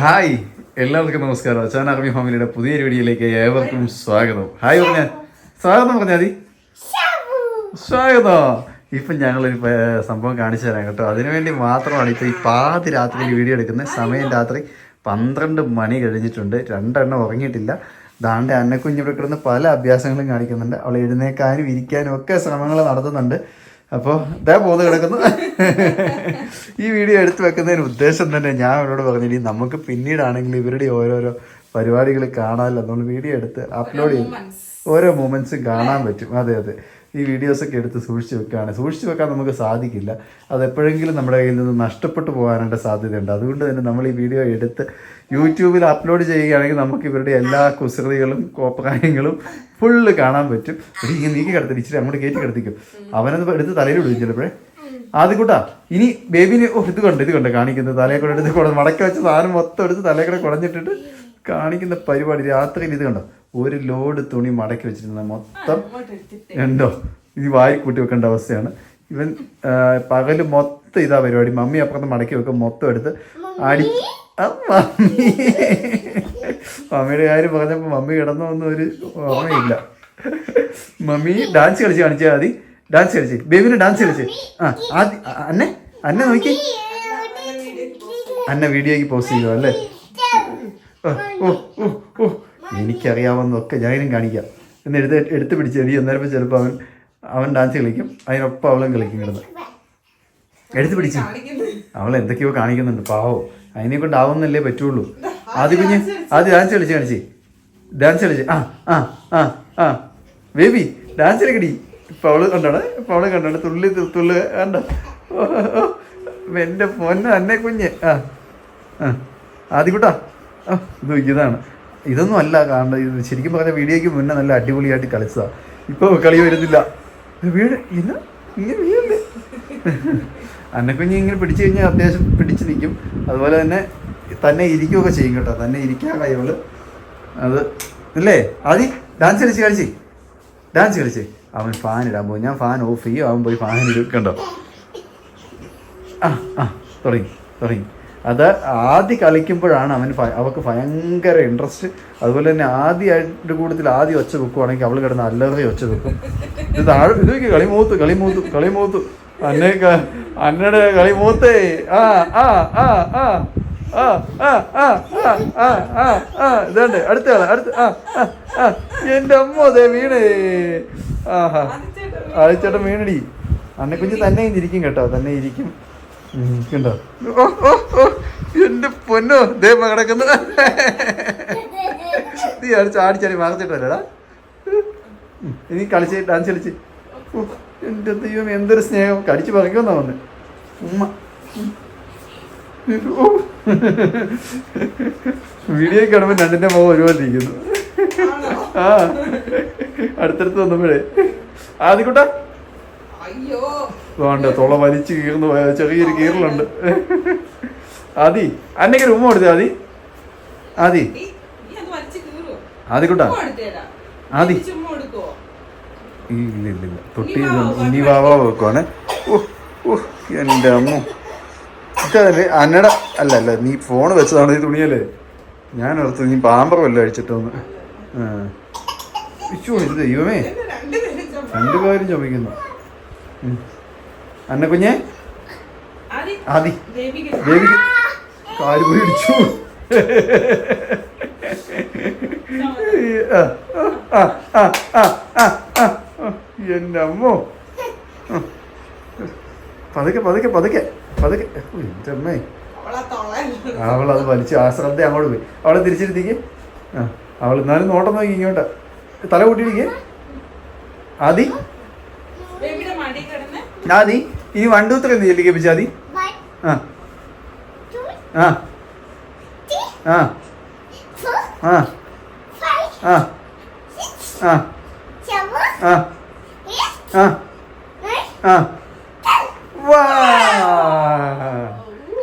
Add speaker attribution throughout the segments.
Speaker 1: Hi എല്ലാവർക്കും നമസ്കാരം. അച്ചാൻ army ഫാമിലിയുടെ പുതിയ വീഡിയോയിലേക്ക് ഏവർക്കും സ്വാഗതം. ഹായ് പറഞ്ഞ. സ്വാഗതം പറഞ്ഞാൽ മതി. സ്വാഗതം. ഇപ്പം ഞങ്ങളൊരു സംഭവം കാണിച്ചു തരാം കേട്ടോ. അതിനുവേണ്ടി മാത്രമാണ് ഇപ്പോൾ ഈ പാതി വീഡിയോ എടുക്കുന്നത്. സമയം രാത്രി പന്ത്രണ്ട് മണി കഴിഞ്ഞിട്ടുണ്ട്. രണ്ടെണ്ണം ഉറങ്ങിയിട്ടില്ല. ദാണ്ടെ അന്നക്കുഞ്ഞിവിടെ കിടന്ന് പല അഭ്യാസങ്ങളും കാണിക്കുന്നുണ്ട്. അവൾ എഴുന്നേക്കാനും ഇരിക്കാനും ഒക്കെ ശ്രമങ്ങൾ നടത്തുന്നുണ്ട്. അപ്പോൾ ഇതേ പോന്ന് കിടക്കുന്നു. ഈ വീഡിയോ എടുത്തു വെക്കുന്നതിന് ഉദ്ദേശം തന്നെ ഞാൻ അവരോട് പറഞ്ഞിട്ട് നമുക്ക് പിന്നീടാണെങ്കിൽ ഇവരുടെ ഓരോരോ പരിപാടികൾ കാണാമല്ലോ നമ്മൾ വീഡിയോ എടുത്ത് അപ്ലോഡ് ചെയ്യും ഓരോ മൊമെന്റ്സും കാണാൻ പറ്റും. അതെ അതെ. ഈ വീഡിയോസൊക്കെ എടുത്ത് സൂക്ഷിച്ച് വെക്കുകയാണ്. സൂക്ഷിച്ച് വെക്കാൻ നമുക്ക് സാധിക്കില്ല. അത് എപ്പോഴെങ്കിലും നമ്മുടെ കയ്യിൽ നിന്ന് നഷ്ടപ്പെട്ടു പോകാനുള്ള സാധ്യതയുണ്ട്. അതുകൊണ്ട് തന്നെ നമ്മൾ ഈ വീഡിയോ എടുത്ത് യൂട്യൂബിൽ അപ്ലോഡ് ചെയ്യുകയാണെങ്കിൽ നമുക്ക് ഇവരുടെ എല്ലാ കുസൃതികളും കോപ്പകാര്യങ്ങളും ഫുള്ള് കാണാൻ പറ്റും. പക്ഷേ ഇങ്ങനെ നീക്കി കിടത്തി ഇച്ചിരി അങ്ങോട്ട് കയറ്റി കിടത്തിക്കും. അവനത് എടുത്ത് തലയിൽ വിടും ചിലപ്പോഴേ ആദ്യം കൂട്ടാ ഇനി ബേബിന് ഓ ഇത് കണ്ട് ഇത് കണ്ട് കാണിക്കുന്നത്? തലയെ കൂടെ എടുത്ത് കുട മടക്കി വെച്ച സാധനം മൊത്തം എടുത്ത് തലയെ കൂടെ കുടഞ്ഞിട്ടിട്ട് കാണിക്കുന്ന പരിപാടി രാത്രിയിൽ ഇത് കണ്ടോ? ഒരു ലോഡ് തുണി മടക്കി വെച്ചിരുന്ന മൊത്തം ഉണ്ടോ ഇത് വായി കൂട്ടി വെക്കേണ്ട അവസ്ഥയാണ്. ഇവൻ പകൽ മൊത്തം ഇതാ പരിപാടി. മമ്മി അപ്പുറത്ത് മടക്കി വെക്കും മൊത്തം എടുത്ത് അടി മമ്മി. മമ്മിയുടെ കാര്യം പറഞ്ഞപ്പോൾ മമ്മി കിടന്നൊന്നും ഒരു ഓർമ്മയില്ല. മമ്മി ഡാൻസ് കളിച്ച് കാണിച്ചാൽ മതി ഡാൻസ് കളിച്ച്. ബേബിന് ഡാൻസ് കളിച്ച്. ആ ആദ്യ അന്നെ അന്നെ നോക്കി. അന്നെ വീഡിയോക്ക് പോസ്റ്റ് ചെയ്യുക അല്ലേ? ഓ ഓ ഓ ഓ എനിക്കറിയാവുന്നതൊക്കെ ഞാനും കാണിക്കാം. എന്ന് എടുത്ത് എടുത്ത് പിടിച്ച് എഴുതി അന്നേരം ചിലപ്പോൾ അവൻ അവൻ ഡാൻസ് കളിക്കും അതിനൊപ്പം അവളും കളിക്കും കിടന്ന് എടുത്ത് പിടിച്ച്. അവൾ എന്തൊക്കെയോ കാണിക്കുന്നുണ്ട് പാവോ. അതിനെ കൊണ്ടാവുന്നല്ലേ പറ്റുള്ളൂ. ആദ്യ കുഞ്ഞ് ആദ്യം ഡാൻസ് കളിച്ച് കാണിച്ച്. ഡാൻസ് കളിച്ച്. ആ ആ ആ ആ. ബേബി ഡാൻസ് കളിക്കടി. ഇപ്പൊ അവൾ കണ്ടാണ് ഇപ്പൊ അവൾ കണ്ടാണ് തുള്ളി തുള്ളു കണ്ട? എന്റെ പൊന്ന അന്നെ കുഞ്ഞ്. ആ ആ. ആദ്യകൂട്ടാ ആ ഇത് ഇതാണ്. ഇതൊന്നും അല്ല കാരണം ഇത് ശരിക്കും പറഞ്ഞ വീഡിയോയ്ക്ക് മുന്നേ നല്ല അടിപൊളിയായിട്ട് കളിച്ചതാ. ഇപ്പൊ കളി വരുന്നില്ല. വീട് ഇല്ല ഇങ്ങനെ വീഴല്ലേ അന്നക്കുഞ്ഞ് ഇങ്ങനെ പിടിച്ചു കഴിഞ്ഞാൽ അത്യാവശ്യം പിടിച്ചു നിൽക്കും അതുപോലെ തന്നെ തന്നെ ഇരിക്കുകയൊക്കെ ചെയ്യും കേട്ടോ. തന്നെ ഇരിക്കാൻ കഴിയുള്ളു. അത് ഇല്ലേ ആദി ഡാൻസ് കളിച്ച് കളിച്ച്. ഡാൻസ് കളിച്ച്. അവൻ ഫാൻ ഇടാൻ പോകും. ഞാൻ ഫാൻ ഓഫ് ചെയ്യും. അവൻ പോയി ഫാൻ ഇരിക്കണ്ടോ ആ ആ തുടങ്ങി തുടങ്ങി. അത് ആദ്യം കളിക്കുമ്പോഴാണ് അവന് അവൾക്ക് ഭയങ്കര ഇൻട്രസ്റ്റ് അതുപോലെ തന്നെ ആദ്യമായിട്ട് കൂടുതൽ ആദ്യം ഒച്ച വെക്കുവാണെങ്കിൽ അവൾ കിടന്ന് അല്ലറി ഒച്ച വെക്കും ഇത് താഴെ ഇത് കളിമൂത്ത് കളി മൂത്ത് കളി മൂത്ത് കളി മൂത്ത് അന്നെ അന്നയുടെ കളി മൂത്തേ ആ ആ ആ ആ ആ ആ ആ ആ ആ അടുത്ത ആൾ അടുത്ത ആ ആ എന്റെ അമ്മ അതെ വീണേ ആഹാ ആദിച്ചേട്ടൻ വീണടി അന്നെ കുഞ്ഞ് തന്നെ ഇരിക്കും കേട്ടോ തന്നെ ഇരിക്കും എന്റെ പൊന്നോ. ദേ കിടക്കുന്നു. നീ അടിച്ച് ആടിച്ചാടി മറച്ചിട്ടല്ലേടാ ഇനി കളിച്ച് ഡാൻസ് കളിച്ച്. എന്റെ ദൈവം എന്തൊരു സ്നേഹം. കടിച്ചു പറിക്കുമെന്നാ വന്ന് ഉമ്മ. വീഡിയോ കാണുമ്പോൾ രണ്ടിന്റെ മുഖം ഒരുപോലെ ഇരിക്കുന്നു. ആ അടുത്തടുത്ത് വന്നപ്പോഴേ.
Speaker 2: അയ്യോ
Speaker 1: വേണ്ട തുള വലിച്ചു കീർന്ന് പോയ ചെറിയൊരു കീറലുണ്ട്. ആദി അന്നയ്ക്ക് ഒരു ഉമ്മ കൊടുത്തേ ആദി. ആദി.
Speaker 2: കൂട്ടാ അതി കൊടുത്തേരാ.
Speaker 1: ആദി ഇല്ല ഇല്ല ഇല്ല തൊട്ടി ഉണ്ണി വാവ വെക്കുവാണ്. എന്റെ അമ്മ. ഇതല്ലേ അന്നട അല്ല അല്ല നീ ഫോൺ വെച്ചതാണ് ഈ തുണിയല്ലേ? ഞാൻ ഓർത്തു നീ പാമ്പറ വല്ല അഴിച്ചിട്ടൊന്ന്. ആ. ഇച്ചു ഇത് ദൈവമേ.
Speaker 2: രണ്ടുപേരും
Speaker 1: ചോദിക്കുന്നു. അന്ന കുഞ്ഞെ?
Speaker 2: ആദി,
Speaker 1: ദേവി കാൽ പോയി ഇടിച്ചു. എന്റെ അമ്മോ. പതുക്കെ പതുക്കെ പതുക്കെ പതുക്കെ. എന്റെ അമ്മേ.
Speaker 2: അവളത് വലിച്ചു
Speaker 1: അവൾ അത് വലിച്ച് ആ ശ്രദ്ധ അങ്ങോട്ട് പോയി. അവളെ തിരിച്ചിരുത്തിക്ക്. ആ അവൾ എന്നാലും നോട്ടം നോക്കി ഇങ്ങോട്ട്. തല കൂട്ടിയിരിക്കേ. ആദി.
Speaker 2: കിടന്ന്
Speaker 1: നീ ഇനി വണ്ടൂത്ര എന്ത് ചെല്ലിക്കെ പിച്ചാതി ആ. ആ. ആ. ആ. ആ. ആ. ആ. ആ. ആ. വാ.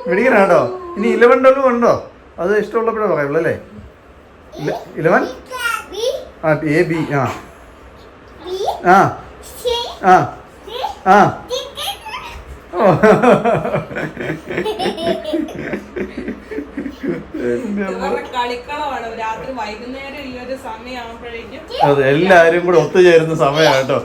Speaker 1: കേട്ടോ. ഇനി ഇലവൻ ഡോലും ഉണ്ടോ? അത് ഇഷ്ടമുള്ളപ്പോഴേ പറയുള്ളൂ അല്ലേ? ഇലവൻ ആ എ ബി ആ. ആ. ആ. ആ ഓ
Speaker 2: ഇവരുടെ കളിക്കളമാണ് രാത്രി വൈകുന്നേരം ഈ ഒരു സമയമാകുമ്പോഴേക്കും
Speaker 1: അതെ എല്ലാരും കൂടെ ഒത്തുചേരുന്ന സമയമാണ് കേട്ടോ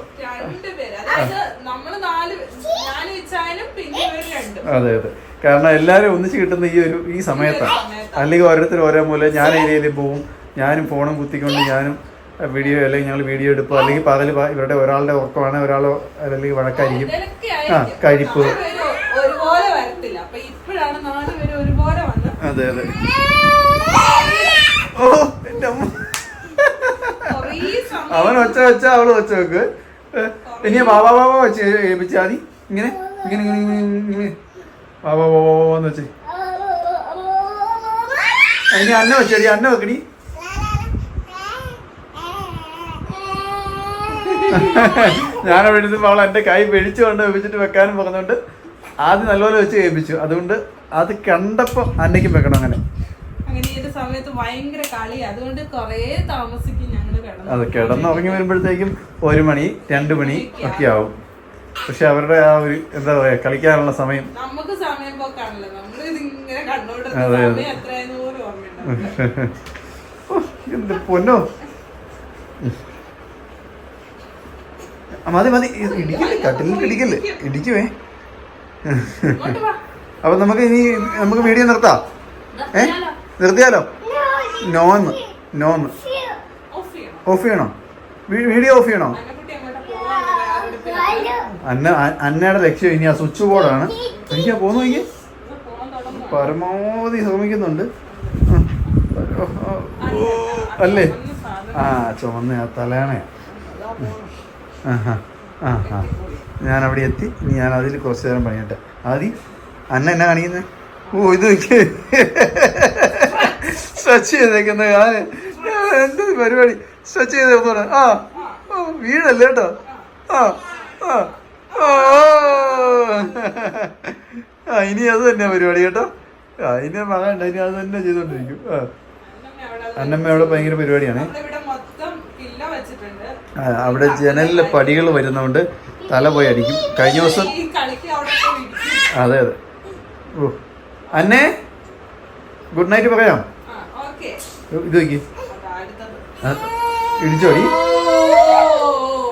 Speaker 1: അതെ അതെ. കാരണം എല്ലാരും ഒന്നിച്ച് കിട്ടുന്ന ഈ ഒരു ഈ സമയത്താണ് അല്ലെങ്കിൽ ഓരോരുത്തർ ഓരോ മൂലം ഞാൻ ഏരിയയിൽ പോവും. ഞാനും ഫോണും കുത്തിക്കൊണ്ട് ഞാനും വീഡിയോ അല്ലെങ്കിൽ ഞങ്ങൾ വീഡിയോ എടുപ്പോ അല്ലെങ്കിൽ പകൽ ഇവരുടെ ഒരാളുടെ ഉറക്കമാണ് ഒരാൾ അല്ലെങ്കിൽ വഴക്കായിരിക്കും. ആ. കഴിപ്പ് അതെ അതെ. ഓ എന്റെ അമ്മ. അവൻ ഒച്ച വെച്ച അവൾ ഒച്ച വെക്ക്. ഇനി വാവാ വാവാ വെച്ച് ഏൽപ്പിച്ചാ മതി ഇങ്ങനെ ഇങ്ങനെ ഇങ്ങനെ ഇങ്ങനെ ഇങ്ങനെ. ബാബാ വാവാ വെച്ചേ വെച്ച്. ഇനി അന്ന വെച്ചടി അന്ന വെക്കടി. ഞാനവിടെ ഇരുന്നപ്പോൾ അവൾ എന്റെ കൈ പിടിച്ചുകൊണ്ട് വെച്ചിട്ട് വെക്കാനും പറഞ്ഞുകൊണ്ട് ആദ്യം നല്ലപോലെ വെച്ച് കേൾപ്പിച്ചു അതുകൊണ്ട് അത് കണ്ടപ്പോൾ അന്നയ്ക്കും വെക്കണം അങ്ങനെ. അത് കിടന്നുറങ്ങി വരുമ്പോഴത്തേക്കും ഒരു മണി രണ്ട് മണി ഒക്കെ ആവും. പക്ഷെ അവരുടെ ആ ഒരു എന്താ പറയാ കളിക്കാനുള്ള സമയം.
Speaker 2: നമുക്ക് സമയം പോക്കാണല്ലോ. നമ്മൾ ഇതിങ്ങനെ കണ്ടോണ്ട്
Speaker 1: എന്ത് പൊന്നോ. മതി മതി. ഇടിക്കില്ല? കട്ടിലിൽ ഇടിക്കല്ലേ? ഇടിക്കുവേ. അപ്പൊ നമുക്ക് ഇനി നമുക്ക് വീഡിയോ നിർത്താം. ഏ?
Speaker 2: നിർത്തിയാലോ?
Speaker 1: നോന്ന് നോന്ന്
Speaker 2: ഓഫ് ചെയ്യണം?
Speaker 1: വീഡിയോ ഓഫ് ചെയ്യണോ. അന്ന അന്നയുടെ ലക്ഷ്യം ഇനി ആ സ്വിച്ച് ബോർഡാണ്. എനിക്കാ പോന്നു നോക്കി
Speaker 2: ഇത് പോകാൻ
Speaker 1: പരമാവധി ശ്രമിക്കുന്നുണ്ട് അല്ലേ ആ ചുമന്ന ആ തലയാണയാ ആ ഞാൻ അവിടെ എത്തി. ഇനി ഞാൻ അതിൽ കുറച്ച് നേരം പണിയട്ടെ. ആദി അന്ന എന്നാ കാണിക്കുന്നത് ഓ ഇത് നോക്ക്. സ്ട്രെച്ച് ചെയ്തേക്കുന്ന ഞാൻ എന്ത് പരിപാടി? സ്ട്രെച്ച് ചെയ്തേക്കുന്നോടെ ആ വീടല്ലേ കേട്ടോ? ആ ആ ആ ഇനി അത് തന്നെ പരിപാടി കേട്ടോ. ആ ഇനി മകണ്ട ഇനി അത് തന്നെ ചെയ്തോണ്ടിരിക്കും. ആ.
Speaker 2: അന്നമ്മ അവിടെ
Speaker 1: ഭയങ്കര പരിപാടിയാണ്
Speaker 2: നമ്മളിവിടെ മൊത്തം പില്ല വെച്ചിട്ടുണ്ട്
Speaker 1: ആ, അവിടെ ജനലിൽ പടികൾ വരുന്നതുകൊണ്ട് തല പോയി അടിക്കും. കഴിഞ്ഞ ദിവസം അതെ അതെ. ഓ. അന്നെ ഗുഡ് നൈറ്റ് പറയാം. ഇത് നോക്കി. ഇടിച്ചോടി.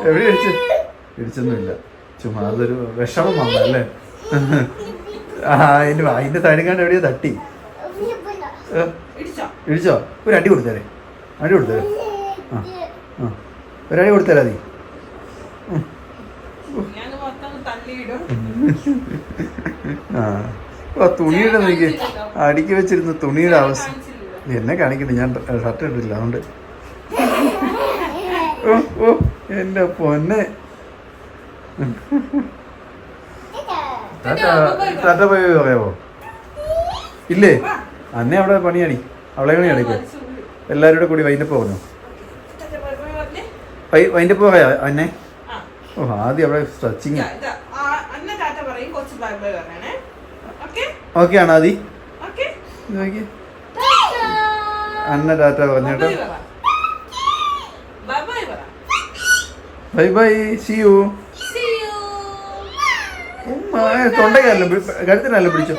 Speaker 1: എവിടെ ഇടിച്ച്? ഇടിച്ചൊന്നുമില്ല. ചുമ്മാ അതൊരു വിഷമം വന്നല്ലേ ആ അതിന്റെ അതിന്റെ തടികാണ്ട് എവിടെയോ തട്ടി.
Speaker 2: ഇടിച്ചോ?
Speaker 1: ഇടിച്ചോ? ഒരു അടി കൊടുത്തേരെ. അടി കൊടുത്തേരെ. ആ ആ. ഒരടി കൊടുത്തേരാ
Speaker 2: മതി.
Speaker 1: ആ. ആ തുണിയുടെ നോക്കി അടുക്കി വെച്ചിരുന്ന തുണിയുടെ അവസ്ഥ. എന്നെ കാണിക്കണ്ട ഞാൻ ഷർട്ട് ഇട്ടില്ല അതുകൊണ്ട്. ഓ ഓ എന്റെ പൊന്നെ. ടാറ്റ പോയി പറയാവോ? ഇല്ലേ? അന്നെ അവിടെ പണിയാടി. അവളെ
Speaker 2: പണിയാണിക്കോ
Speaker 1: എല്ലാവരും കൂടി
Speaker 2: വൈകിട്ട് ബൈ പറഞ്ഞേ.
Speaker 1: പോയാ അന്നെ. ഓ ആദ്യം അവിടെ സ്ട്രെച്ചിങ്
Speaker 2: ഓക്കെ
Speaker 1: ആണോ ആദി അന്ന ടാറ്റ പറഞ്ഞു
Speaker 2: ബൈ ബൈ
Speaker 1: സി യു. തൊണ്ടയ്ക്കല്ല കഴുത്തിനല്ല പിടിച്ചോ?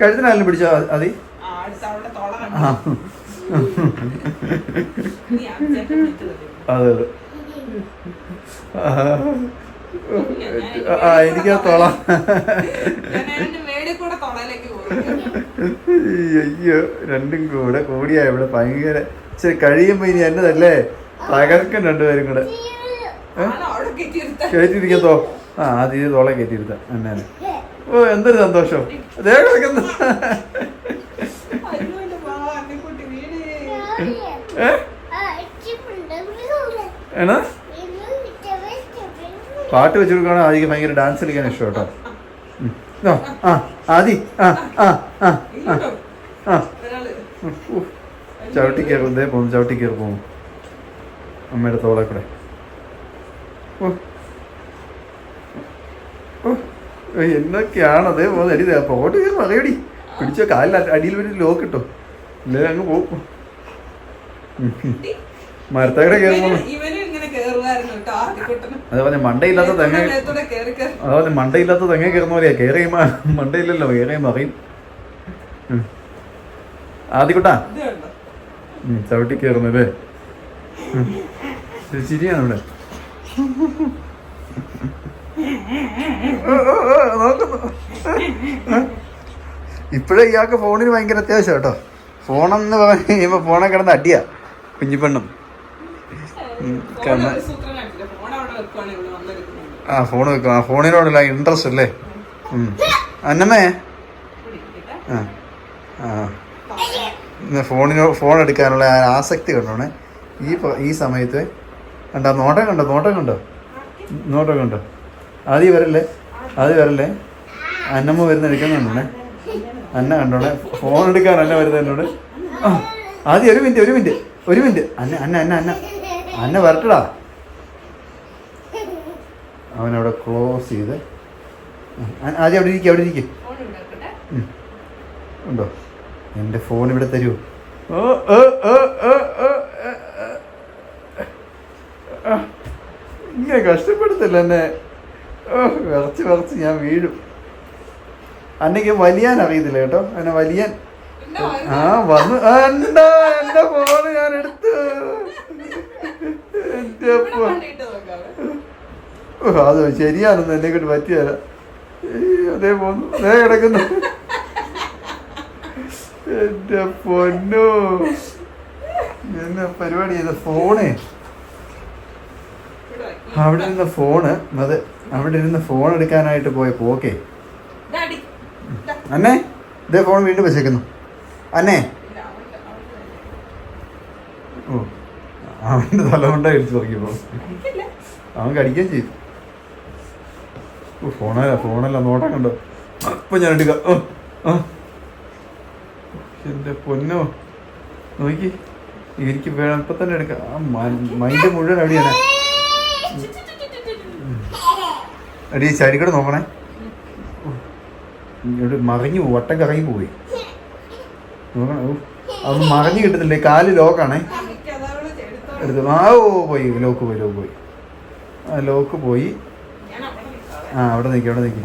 Speaker 1: കഴുത്തിനല്ല പിടിച്ചോ അതി?
Speaker 2: ആ,
Speaker 1: അതെ അതെ. ആ, എനിക്ക് ആ തൊള. അയ്യോ രണ്ടും കൂടെ കൂടിയാ ഇവിടെ ഭയങ്കര. ഇച്ചിരി കഴിയുമ്പോ ഇനി എന്നതല്ലേ? തകർക്കും രണ്ടുപേരും കൂടെ. കയറ്റിയിരിക്കത്തോ? ആ ആദ്യം തോളെ കയറ്റിയിരുത്ത. എന്നെ ഓ എന്തൊരു സന്തോഷം. അതേ കിടക്കുന്ന
Speaker 2: അയ്യോ എന്റെ പാവ അന്നിക്കുട്ടി വീട്
Speaker 1: ഏ ഏണ പാട്ട് വെച്ച് കൊടുക്കുകയാണെങ്കിൽ ആദ്യം ഭയങ്കര ഡാൻസ് കളിക്കാൻ ഇഷ്ടം കേട്ടോ. ഉം. ആ, ആ ആദി ആ ആ ആ ആ. ചവിട്ടി കയറും ഇതേ പോകും ചവിട്ടി കയറി പോകും. അമ്മയുടെ തോളെ കൂടെ. ഓ. ഓ എന്നൊക്കെയാണ് അതേ പോകുന്നത് അടി പോട്ട് കയറി മറിയടി പിടിച്ച കാലിൽ അടിയിൽ ഒരു ലോക്ക് കിട്ടും ഇല്ലേ അങ്ങ് പോകും മരത്തകടെ കയറി
Speaker 2: ഇവന്
Speaker 1: പോകുന്നു
Speaker 2: ഇവനും ഇങ്ങനെ കേറുമായിരുന്നു കേട്ടോ ആദ്യക്കുട്ടനും
Speaker 1: അതേപോലെ മണ്ടയില്ലാത്ത തെങ്ങ അതേപോലെ മണ്ടയില്ലാത്ത തെങ്ങ കയറുന്ന പോലെയാ കയറി മണ്ടയില്ലല്ലോ കയറി മറിയും. ആദ്യക്കുട്ടാ ചവിട്ടി കയറുന്നല്ലേ ശരിയാണ് ഇവിടെ. ഇപ്പോഴേ ഇയാൾക്ക് ഫോണിന് ഭയങ്കര അത്യാവശ്യം കേട്ടോ. ഫോണെന്ന് പറഞ്ഞു കഴിയുമ്പോൾ ഫോണെ കിടന്ന് അടിയാ. കുഞ്ഞിപ്പെണ്ണും ആ ഫോൺ വെക്കും. ആ ഫോണിനോടുള്ള ഇൻട്രസ്റ്റ് അല്ലേ. അന്നമ്മേ. ആ ആ. ഫോണിനോ ഫോൺ എടുക്കാനുള്ള ആ ആസക്തി കണ്ടോണേ. ഈ ഈ സമയത്ത് കണ്ടോ നോട്ടം കണ്ടോ നോട്ടം കണ്ടോ? നോട്ടം കണ്ടോ? ആദ്യം വരല്ലേ ആദ്യം വരല്ലേ അന്നമ്മ വരുന്ന എടുക്കാൻ കണ്ടോണേ. അന്ന കണ്ടോണേ. ഫോൺ എടുക്കാൻ അന്ന വരുന്ന എന്നോട് ആ ആദ്യം ഒരു മിനിറ്റ് ഒരു മിനിറ്റ്. ഒരു മിനിറ്റ്. അന്ന അന്ന അന്ന അന്ന. അന്ന വരട്ടടാ. അവനവിടെ ക്ലോസ് ചെയ്ത്. ആദ്യം അവിടെ ഇരിക്കും അവിടെ ഇരിക്കും. ഉണ്ടോ? എന്റെ ഫോൺ ഇവിടെ തരുമോ ഓ ഇങ്ങനെ കഷ്ടപ്പെടുത്തില്ല എന്നെ. വിറച്ച് വിറച്ച് ഞാൻ വീഴും. അന്നയ്ക്ക് വലിയാൻ അറിയത്തില്ല കേട്ടോ. അന്നെ വലിയാൻ ആ വന്നു എന്താ എന്റെ ഫോണ് ഞാൻ എടുത്തു എന്റെ അത് ശരിയാണെന്ന് എന്നെ കൊണ്ട് പറ്റിയല്ല അതേ പോന്നു അതേ കിടക്കുന്നു. എന്റെ പൊന്നു. എന്നെ പരിപാടി ചെയ്ത ഫോണേ അവിടെ ഇരുന്ന ഫോണ് അതെ അവിടെ ഇരുന്ന് ഫോൺ എടുക്കാനായിട്ട് പോയ പോക്കേ
Speaker 2: അന്നേ
Speaker 1: അന്നെ ഇതേ ഫോൺ വീണ്ടും വെച്ചേക്കുന്നു. അന്നെ ഓ അവന്റെ തലമുണ്ട കഴിച്ചു തുടങ്ങിയപ്പോൾ
Speaker 2: കഴിക്കില്ല.
Speaker 1: അവൻ കടിക്കുകയും ചെയ്തു ഫോണല്ല ഫോണല്ല നോട്ടം കണ്ടോ? അപ്പൊ ഞാൻ എടുക്ക. എന്റെ പൊന്നോ. നോക്കി. എനിക്ക് വേണം. ഇപ്പൊ തന്നെ എടുക്കാം. ആ മൈൻഡ് മുഴുവൻ അവിടെയാണ് അടി ചരിക്കട കൂടെ നോക്കണേ മറിഞ്ഞു പോയി, വട്ടം കറങ്ങി പോയി. അതൊന്നും മറിഞ്ഞു കിട്ടുന്നില്ലേ? കാൽ ലോക്കാണേ.
Speaker 2: എടുത്തോ.
Speaker 1: ആ ഓ പോയി. ലോക്ക് പോയി ലോക്ക് പോയി. ആ ലോക്ക് പോയി. ആ അവിടെ നിൽക്കി അവിടെ നിൽക്കി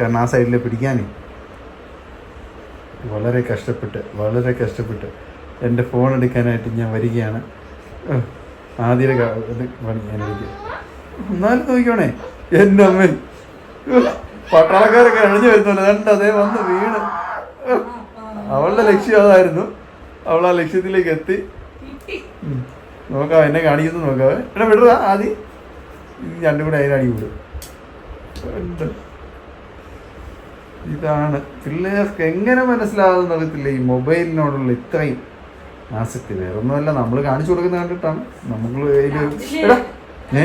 Speaker 1: കാരണം ആ സൈഡിൽ പിടിക്കാനേ. വളരെ കഷ്ടപ്പെട്ട് വളരെ കഷ്ടപ്പെട്ട്. എന്റെ ഫോൺ എടുക്കാനായിട്ട് ഞാൻ വരികയാണ്. ആദ്യ പണി ഞാൻ എനിക്ക് എന്നാലും നോക്കിക്കോണേ. എന്റെ അമ്മ. പട്ടാളക്കാരൊക്കെ അഴിഞ്ഞു വരുന്നുണ്ട് രണ്ടതേ വന്ന് വീണ്. അവളുടെ ലക്ഷ്യം അതായിരുന്നു. അവൾ ആ ലക്ഷ്യത്തിലേക്ക് എത്തി. നോക്കാം എന്നെ കാണിക്കുന്നു നോക്കാവേ എടാ വിടുക ആദ്യം രണ്ടും കൂടെ അതിനടി വിടും ഇതാണ്. പിള്ളേർക്ക് എങ്ങനെ മനസ്സിലാകുന്ന അറിയത്തില്ല ഈ മൊബൈലിനോടുള്ള ഇത്രയും ആസക്തി. വേറെ ഒന്നുമല്ല നമ്മൾ കാണിച്ചു കൊടുക്കുന്ന കണ്ടിട്ടാണ്.
Speaker 2: നമുക്ക്
Speaker 1: എടാ ഏ?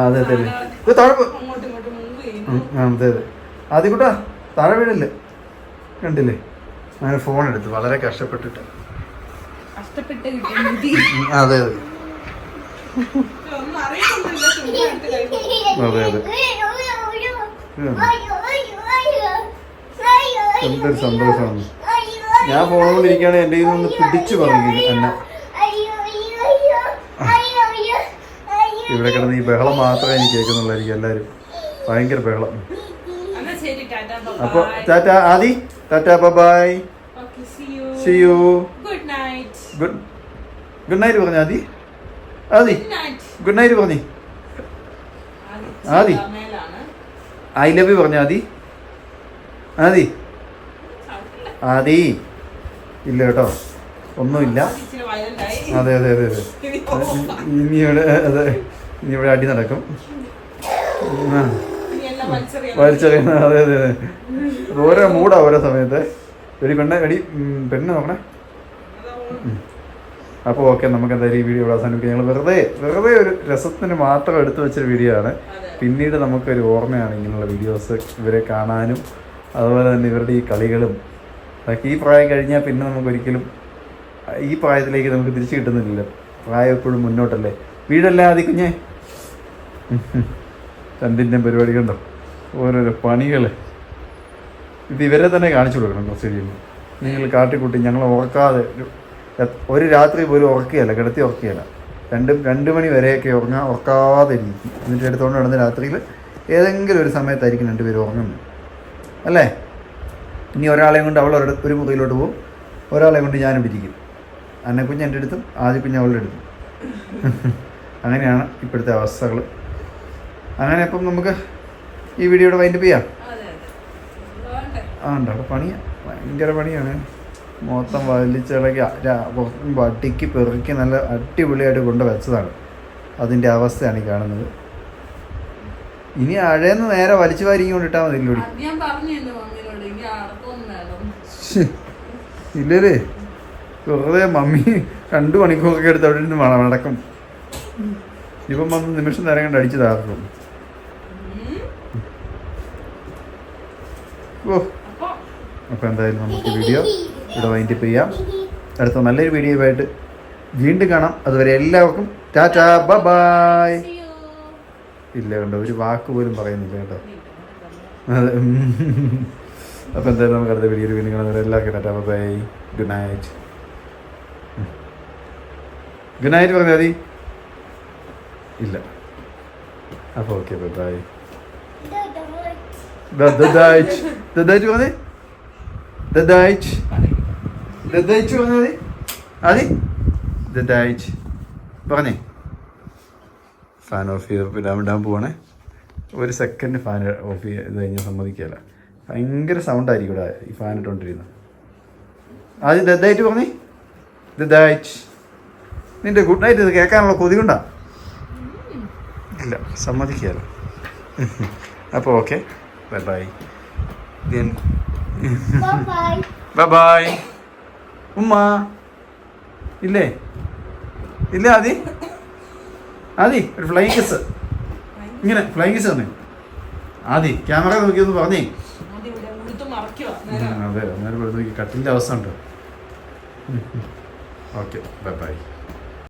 Speaker 1: അതെ അതെ അതെ. അതെ അതെ. താഴെ വീടില്ലേ? കണ്ടില്ലേ? അങ്ങനെ ഫോൺ എടുത്തു വളരെ കഷ്ടപ്പെട്ടിട്ട്. അതെ അതെ. അതെ അതെ. എന്തൊരു സന്തോഷമാണ്. ഞാൻ ഫോൺ കൊണ്ടിരിക്കുകയാണെങ്കിൽ എന്റെ കയ്യിൽ നിന്ന് പിടിച്ചു പറഞ്ഞു എന്നെ ഇവിടെ കിടന്ന് ഈ ബഹളം മാത്രമേ എനിക്ക് കേൾക്കുന്നുള്ളായിരിക്കും എല്ലാവരും. ഭയങ്കര ബഹളം. അപ്പോൾ
Speaker 2: bye
Speaker 1: tata Adi tata bye
Speaker 2: okay see you good night
Speaker 1: good good night പറഞ്ഞു ആദി ആദി
Speaker 2: ഗുഡ് നൈറ്റ്
Speaker 1: പറഞ്ഞു. ആദി. ഐ ലവ് യു പറഞ്ഞു ആദി ആദി ആദി ഇല്ല കേട്ടോ. ഒന്നുമില്ല. അതെ അതെ അതെ അതെ.
Speaker 2: ഇനി
Speaker 1: ഇവിടെ അതെ ഇനി ഇവിടെ അടി നടക്കും. ആ. വലിച്ചെറിയുന്ന അതെ അതെ അതെ. ഓരോ മൂടാ ഓരോ സമയത്ത്. ഒരു പെണ്ണ് എടി പെണ്ണ് നോക്കണേ. അപ്പോൾ ഓക്കെ നമുക്ക് എന്തായാലും ഈ വീഡിയോ ഇവിടെ അവസാനിപ്പിക്കാം. ഞങ്ങൾ വെറുതെ വെറുതെ ഒരു രസത്തിന് മാത്രം എടുത്തു വെച്ചൊരു വീഡിയോ ആണ്. പിന്നീട് നമുക്കൊരു ഓർമ്മയാണ് ഇങ്ങനെയുള്ള വീഡിയോസ് ഇവരെ കാണാനും അതുപോലെ തന്നെ ഇവരുടെ ഈ കളികളും. അതൊക്കെ ഈ പ്രായം കഴിഞ്ഞാൽ പിന്നെ നമുക്ക് ഒരിക്കലും ഈ പ്രായത്തിലേക്ക് നമുക്ക് തിരിച്ചു കിട്ടുന്നില്ല പ്രായം എപ്പോഴും മുന്നോട്ടല്ലേ. വീടല്ലേ ആദ്യ കുഞ്ഞേ? രണ്ടിന്റെ പരിപാടി കണ്ടോ? ഓരോരോ പണികൾ ഇത് ഇവരെ തന്നെ കാണിച്ചു കൊടുക്കണം കുറച്ച് നിങ്ങൾ കാട്ടിക്കൂട്ടി ഞങ്ങൾ ഉറക്കാതെ ഒരു- രാത്രി പോലും ഉറക്കുകയല്ല കിടത്തി ഉറക്കുകയല്ല. രണ്ടും രണ്ട് മണി വരെയൊക്കെ ഉറങ്ങാൻ ഉറക്കാതെ ഇരിക്കും. എന്നിട്ട് എടുത്തുകൊണ്ട് നടന്ന രാത്രിയിൽ ഏതെങ്കിലും ഒരു സമയത്തായിരിക്കും രണ്ടുപേരും ഉറങ്ങുന്നത്. അല്ലേ? ഇനി ഒരാളെയും കൊണ്ട് അവൾ ഒരു മുറിയിലോട്ട് പോകും. ഒരാളെ കൊണ്ട് ഞാനും ഇരിക്കും അന്നക്കുഞ്ഞ് എന്റെ അടുത്തും ആദ്യ കുഞ്ഞ് അവളുടെ അടുത്തും. അങ്ങനെയാണ് ഇപ്പോഴത്തെ അവസ്ഥകൾ അങ്ങനെ അപ്പം നമുക്ക് ഈ വീഡിയോയുടെ വൈൻഡപ്പ് ചെയ്യാം? ആ ഉണ്ട്. അവിടെ പണിയാ. ഭയങ്കര പണിയാണ്. മൊത്തം വലിച്ചിളക്കി വട്ടിക്ക് പെറുക്കി നല്ല അടിപൊളിയായിട്ട് കൊണ്ട് വെച്ചതാണ്. അതിന്റെ അവസ്ഥയാണ് ഈ കാണുന്നത്. ഇനി അഴയെന്ന് നേരെ വലിച്ചു വാരിങ്ങി കൊണ്ടിട്ടാൽ മതി ഇല്ലൂടി. ഇല്ലല്ലേ വെറുതെ മമ്മി രണ്ട് മണിക്കൂറൊക്കെ എടുത്ത് അവിടെ നിന്ന് മടക്കും നടക്കും ഇപ്പം വന്ന് നിമിഷം നേരം കണ്ട് അടിച്ചു താർക്കും. ഓ.
Speaker 2: അപ്പൊ
Speaker 1: അപ്പോൾ എന്തായാലും നമുക്ക് വീഡിയോ ഇവിടെ വൈൻഡപ്പ് ചെയ്യാം. അടുത്ത നല്ലൊരു വീഡിയോ ആയിട്ട് വീണ്ടും കാണാം. അതുവരെ എല്ലാവർക്കും ടാറ്റാ ബൈ
Speaker 2: see
Speaker 1: ഇല്ല കണ്ടോ ഒരു വാക്ക് പോലും പറയുന്നില്ല കേട്ടോ. അതെ. അപ്പോൾ എന്തായാലും നമുക്ക് അടുത്ത വീഡിയോയിൽ വീണ്ടും കാണാം. എല്ലാവർക്കും tata bye good night good night പറഞ്ഞാൽ മതി. ഇല്ല. അപ്പോൾ ഓക്കെ ബൈ ദദായിച്ച് ദദായിച്ച് പറഞ്ഞേ ദദായിച്ച് ദദായിച്ച് പറഞ്ഞാൽ മതി ആദി ദദായിച്ച് പറഞ്ഞേ ഫാൻ ഓഫ് ചെയ്ത് ഇടാൻ പോവാണേ ഒരു സെക്കൻഡ് ഫാൻ ഓഫ് ചെയ്ത് കഴിഞ്ഞാൽ സമ്മതിക്കില്ല ഭയങ്കര സൗണ്ട് ആയിരിക്കും ഇവിടെ ഈ ഫാൻ ഇട്ടുകൊണ്ടിരുന്നത് ആദ്യം ദദ്ദായിട്ട് പറഞ്ഞേ. ദദ്ദായിച്ച് നിന്റെ ഗുഡ് നൈറ്റ് ഇത് കേൾക്കാനുള്ള കൊതി കൊണ്ടാ ഇല്ല സമ്മതിക്കുകയല്ല. അപ്പോൾ okay bye bye bye bye ഉമ്മ. ഇല്ലേ? ഇല്ല ആദി? ആദി ഒരു ഫ്ലൈ കിസ് ഇങ്ങനെ ഫ്ലൈ കിസ് തന്നെ. ആദി ക്യാമറ നോക്കിയൊന്ന് പറഞ്ഞേ.
Speaker 2: അത്
Speaker 1: അന്നേരം നോക്കി കട്ടിന്റെ അവസ്ഥ ഉണ്ട്? Okay bye by